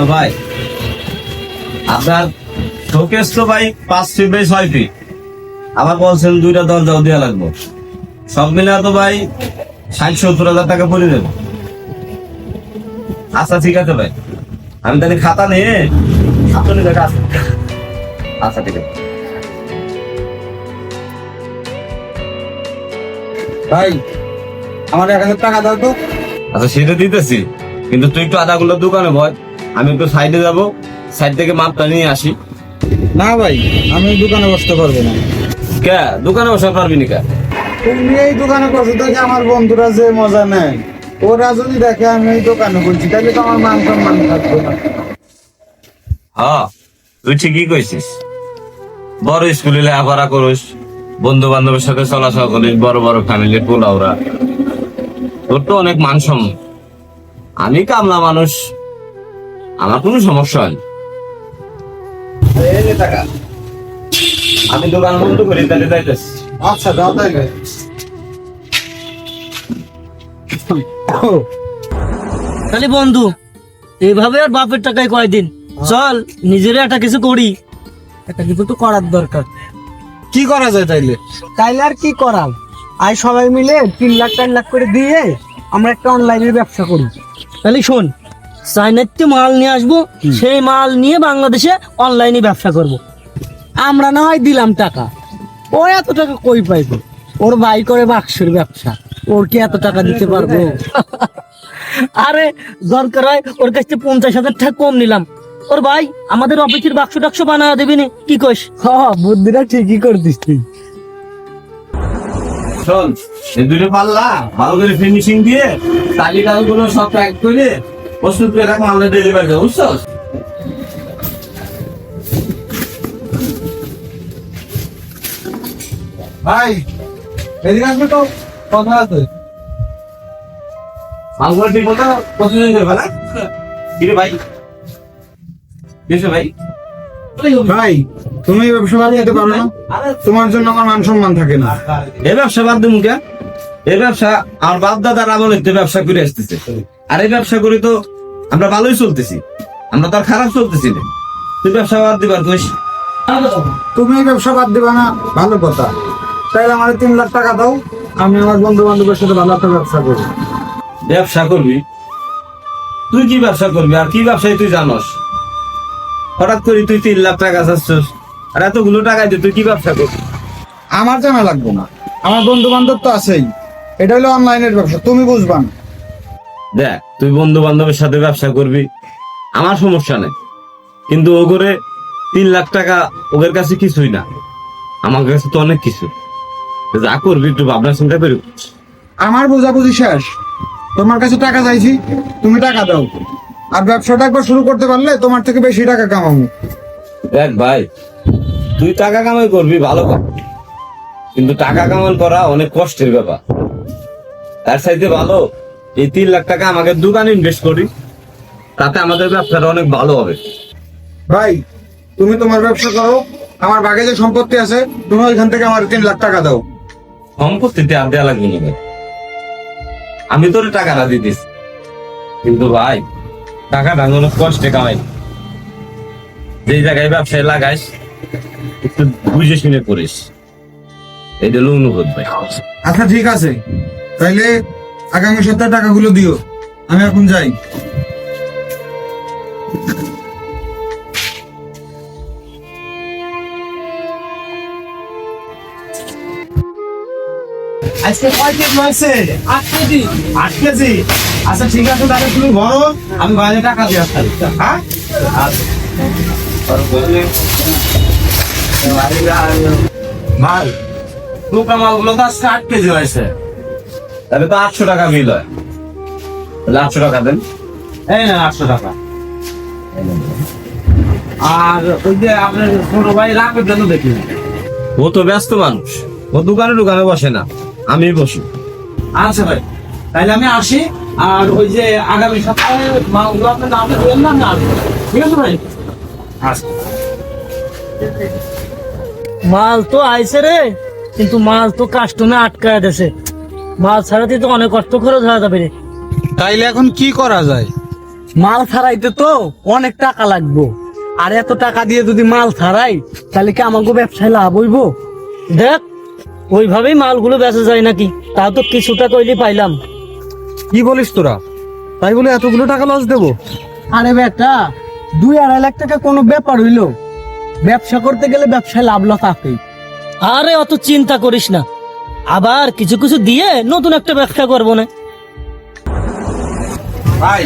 Hello ভাই। আপনার showcase তো ভাই পাঁচ ফিট বাই ছয় ফিট আবার বলছেন দুইটা দরজাও দেওয়া লাগবে। সব মিলে তো ভাই ষাট সত্তর হাজার টাকা পড়ে দেবে আচ্ছা ঠিক আছে ভাই। আমি তাহলে খাতা নিয়ে আপনার কাছে আসি। আচ্ছা ঠিক আছে। ভাই আমার এক হাজার টাকা দাও তো। আচ্ছা সেটা দিতেছি। কিন্তু তুই একটু আদাগুলো দোকানে বল। আমি একটু সাইডে যাব সাইড থেকে মাপটা নিয়ে আসি। না ভাই আমি দোকানে বসতে পারব না। কে? দোকানে বসতে পারবি নি কে? তুমি এই দোকানে বসে দেখে আমার বন্ধুরা যে মজা নেয় ওরা যদি দেখে আমি এই দোকানে বলছি তাহলে তো আমার মান সম্মান থাকবে না। হ্যাঁ তুই ঠিকই কইছিস। বড় স্কুলে লেখাপড়া করিস বন্ধু বান্ধবের সাথে চলাচল করিস বড় বড় ফ্যামিলির পোলাওরা। তোর তো অনেক মান সম্মান। আমি কামলা মানুষ আমার কোনো সমস্যা হয়। আমি দোকান বন্ধ করি তাহলে যাইতেছি। আচ্ছা দাও তাইলে তাহলে বন্ধু এইভাবে আর বাপের টাকায় কয়দিন? চল নিজের একটা কিছু করি। একটা কিছু তো করার দরকার। কি করা যায় তাইলে? তাইলে আর কি করাম? আজ সবাই মিলে তিন লাখ চার লাখ করে দিয়ে আমরা একটা অনলাইনের ব্যবসা করি। তাহলে শোন চাইনার থেকে মাল নিয়ে আসব সেই মাল নিয়ে বাংলাদেশে অনলাইনে ব্যবসা করব। আমরা না হয় দিলাম টাকা। ও এত টাকা কই পাইবো? ওর ভাই করে বাক্সের ব্যবসা। ওর কি এত টাকা দিতে পারব? আরে দরকার হয় ওর কাছ থেকে পঞ্চাশ হাজার টাকা কম নিলাম। ওর ভাই আমাদের অফিসের বাক্স টাক্স বানা দেবি নি কি কইস? হ্যাঁ বুদ্ধিটা ঠিকই করতিস তুই। শোন এই দুটো পাল্লা ভালো করে ফিনিশিং দিয়ে তালিকা গুলো সব প্যাক করে প্রস্তুত করে রাখো আমরা ডেলিভারি দেবো বুঝছ ভাই এদিকে আসবে তো? কথা আছে। ঠিক মতো প্রতিদিন দেবে না? কিরে ভাই? ভাই। ভাই তুমি এই ব্যবসা বাদ দিতে পারো না? তোমার জন্য আমার মান সম্মান থাকে না। এই ব্যবসা বাদ দিমু কে? এই ব্যবসা আমার বাপ দাদার আমলে ব্যবসা করে আসতেছে। আর এই ব্যবসা করি তো আমরা ভালোই চলতেছি আমরা তো আর খারাপ চলতেছি না। তুই ব্যবসা বাদ দিবার কইস। তুমি ব্যবসা বাদ দিবা না ভালো কথা। তাইলে আমার তিন লাখ টাকা দাও আমি আমার বন্ধু বান্ধবের সাথে ভালো একটা ব্যবসা করি। ব্যবসা করবি? তুই কি ব্যবসা করবি আর কি ব্যবসায় তুই জানস? হঠাৎ করে তুই তিন লাখ টাকা চাচ্ছিস আর এতগুলো টাকা দিয়ে তুই কি ব্যবসা করবি? আমার জানা লাগবে না। আমার বন্ধু বান্ধব তো আছেই। এটা হলো অনলাইনের ব্যবসা তুমি বুঝবা না। দেখ তুই বন্ধু বান্ধবের সাথে ব্যবসা করবি আমার সমস্যা নেই। কিন্তু ও করে তিন লাখ টাকা ওদের কাছে কিছুই না। আমার কাছে তো অনেক কিছু। যা করবি একটু ভাবনা চিন্তা করি আমার বোঝাবুঝি শেষ। তোমার কাছে টাকা চাইছি তুমি টাকা দাও। আর ব্যবসাটা একবার শুরু করতে পারলে তোমার থেকে বেশি টাকা কামাবো। দেখ ভাই তুই টাকা কামাই করবি ভালো কিন্তু টাকা কামাই করা অনেক কষ্টের ব্যাপার। তার সাইতে ভালো এই তিন লাখ টাকা আমাকে দোকানে ইনভেস্ট করি তাতে আমাদের ব্যবসাটা অনেক ভালো হবে। ভাই তুমি তোমার ব্যবসা করো আমার বাগে যে সম্পত্তি আছে তুমি ওইখান থেকে আমার তিন লাখ টাকা দাও। সম্পত্তিতে আর দেওয়া লাগবে না ভাই। আমি তোর টাকাটা দিতিস কিন্তু ভাই টাকাটা অনেক কষ্টে কামাই। যে জায়গায় ব্যবসায় লাগাইস একটু বুঝে শুনে করিস। এটা হলো অনুরোধ ভাই। আচ্ছা ঠিক আছে। তাইলে আগামী সপ্তাহে টাকাগুলো দিও। আমি এখন যাই। আজকে কয় কেজি হয়েছে? আট কেজি। আট কেজি? আচ্ছা ঠিক আছে, তাহলে তুমি ঘরো আমি বাইরে টাকা দিয়ে আসতে হ্যাঁ? ভাই টুকা মালগুলো তো আজকে আট কেজি হয়েছে। তাহলে তো আটশো টাকা বিল হয়। তাহলে আটশো টাকা দেন। এই না আটশো টাকা। আর ওই যে আপনার ছোট ভাই রাখবেন জন্য দেখি। ও তো ব্যস্ত মানুষ। ও দোকানে দোকানে বসে না। আমি বসি। আচ্ছা ভাই তাহলে আমি আসি। আর ওই যে আগামী সপ্তাহে মালগুলো আপনার নামে দেবেন না আমি ঠিক আছে ভাই? আচ্ছা। মাল তো আইছে রে কিন্তু মাল তো কাস্টমে আটকায় দেছে। মাল ছাড়াতে তো অনেক কষ্ট খরচ হয়ে যাবে রে। তাইলে এখন কি করা যায়? মাল ছাড়াইতে তো অনেক টাকা লাগবে। আর এত টাকা দিয়ে যদি মাল ছাড়াই তাহলে কি আমাকে ব্যবসায় লাভ হইব? দেখ ওইভাবেই মালগুলো বেচা যায় নাকি? তাও তো কিছুটা কইলি পাইলাম। কি বলিস তোরা? তাই বলে এতগুলো টাকা লস দেবো? আরে বেটা দুই আড়াই লাখ টাকা কোনো ব্যাপার হইল? ব্যবসা করতে গেলে ব্যবসায় লাভ লস আছে আরে অত চিন্তা করিস না। আবার কিছু কিছু দিয়ে নতুন একটা ব্যবসা করব না। ভাই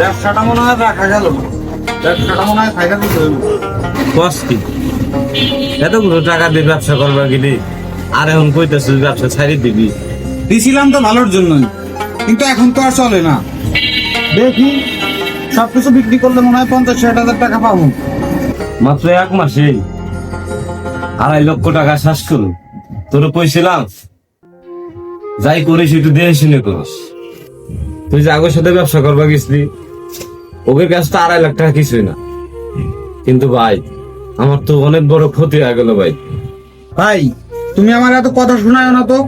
ব্যবসাটা মনে হয় রাখা গেল। ব্যবসাটা মনে হয় ফায়দা দিতে হইব কষ্টি এতগুলো টাকা দিয়ে ব্যবসা করবা গেলি আর এখন কইতেছিস ব্যবসা ছাড়ি দিবি। দিছিলাম তো ভালোর জন্যই কিন্তু এখন তো আর চলে না। দেখি সবকিছু বিক্রি করলে মনে হয় পঞ্চাশ ষাট হাজার টাকা পাবো। মাত্র এক মাসে আড়াই লক্ষ টাকা শ্বাস করু তোর কইছিলাম যাই করিস একটু দেখে শুনে করিস। তুই যে আগের সাথে ব্যবসা করবা গেছিলি ওকে কাছে তো আড়াই লাখ টাকা কিছুই না। কিন্তু ভাই আমার তো অনেক বড় ক্ষতি হয়ে গেল ভাই। ভাই তুমি আমার এত কথা শোনায় না তো।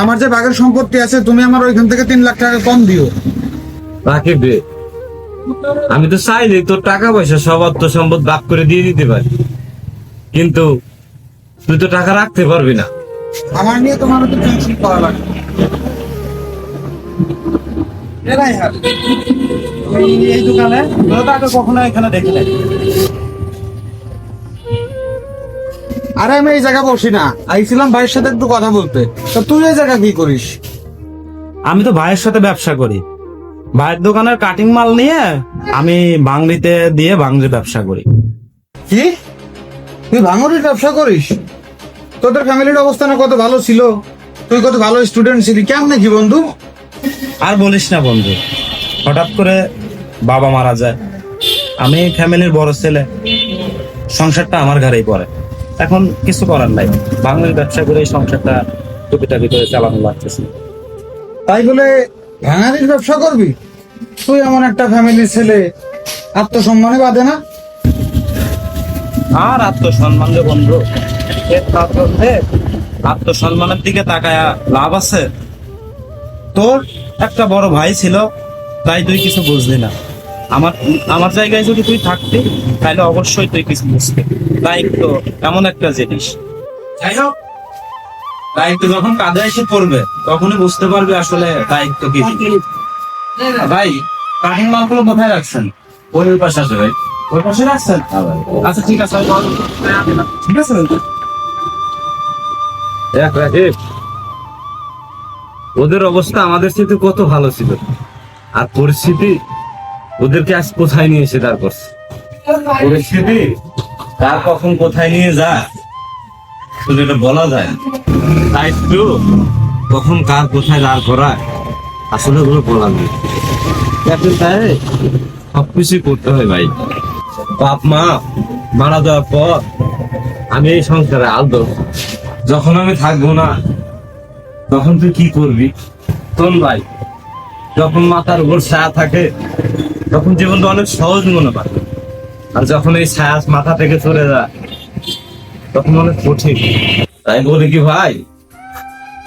আমার যে বাঘের সম্পত্তি আছে তুমি আমার ওইখান থেকে তিন লাখ টাকা কম দিও। বাকি দে আমি তো চাইলে তোর টাকা পয়সা সব অর্থ সম্পদ ভাগ করে দিয়ে দিতে পারি। কিন্তু তুই তো টাকা রাখতে পারবি না। আমার নিয়ে তোমার তো টেনশন করা লাগে এরাই হার এই- এই দোকানে আগে কখনো এখানে দেখি নাই? আরে আমি এই জায়গা বসি না। আইছিলাম ভাইয়ের সাথে একটু কথা বলতে। তা তুই এই জায়গা কি করিস? আমি তো ভাইয়ের সাথে ব্যবসা করি। ভাইয়ের দোকানের কাটিং মাল নিয়ে আমি বাংলিতে দিয়ে বাংলি ব্যবসা করি। কি? তুই ভাঙড়ির ব্যবসা করিস? তোদের ফ্যামিলির অবস্থানে কত ভালো ছিল? তুই কত ভালো স্টুডেন্ট ছিলি? কেমন নাকি বন্ধু? আর বলিস না বন্ধু হঠাৎ করে বাবা মারা যায়। আমি ফ্যামিলির বড় ছেলে সংসারটা আমার ঘরেই পড়ে। এখন কিছু করার নাই বাংলার ব্যবসা করে এই সংসারটা টুকিটাকি করে চালানো লাগতেছে। তাই বলে ভাঙারির ব্যবসা করবি? তুই এমন একটা ফ্যামিলির ছেলে আত্মসম্মানে বাদে না? আর আত্মসম্মান বন্ধু আত্মসম্মানের দিকে তাকায় লাভ আছে? তোর একটা বড় ভাই ছিল, তাই তুই কিছু বুঝলি না। আমার আমার জায়গায় যদি তুই থাকতি, তাহলে অবশ্যই তুই কিছু এমন একটা জিনিস। যাই হোক, দায়িত্ব যখন কাঁধে এসে পড়বে, তখনই বুঝতে পারবে আসলে দায়িত্ব কি। ভাই কাঠিং মালগুলো কোথায় রাখছেন? ওই পাশে আছে ভাই। ওই পাশে রাখছেন? আচ্ছা ঠিক আছে ঠিক আছে? ওদের অবস্থা আমাদের সাথে কত ভালো ছিল। আর পরিস্থিতি ওদেরকে আজ কোথায় নিয়ে এসে দাঁড় করছে? পরিস্থিতি? কার কখন কোথায় নিয়ে যায়? শুধু এটা বলা যায় তাই তো কখন কার কোথায় দাঁড় করায় আসলে ওগুলো বলা নেই এখন তাই সবকিছুই করতে হয় ভাই। বাপ মা মারা যাওয়ার পর আমি এই সংসারে আলদো যখন আমি থাকব না, তখন তুই কি করবি? তোন ভাই, যখন মাথার উপর ছায়া থাকে, তখন জীবনটা অনেক সহজ মনে পায় আর যখন এই ছায়া মাথা থেকে চলে যায়, তখন অনেক কঠিন। তাই বলি কি ভাই,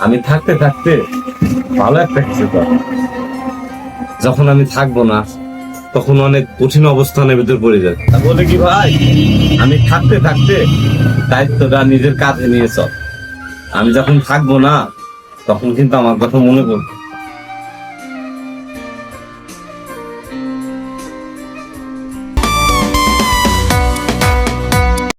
আমি থাকতে থাকতে ভালো একটা কিছু কর। যখন আমি থাকব না, তখন অনেক কঠিন অবস্থানের ভিতর পড়ে যায় বলে কি ভাই, আমি থাকতে থাকতে দায়িত্বটা নিজের কাঁধে নিয়ে চল। আমি যখন থাকব না তখন কিন্তু আমার কথা মনে পড়বে।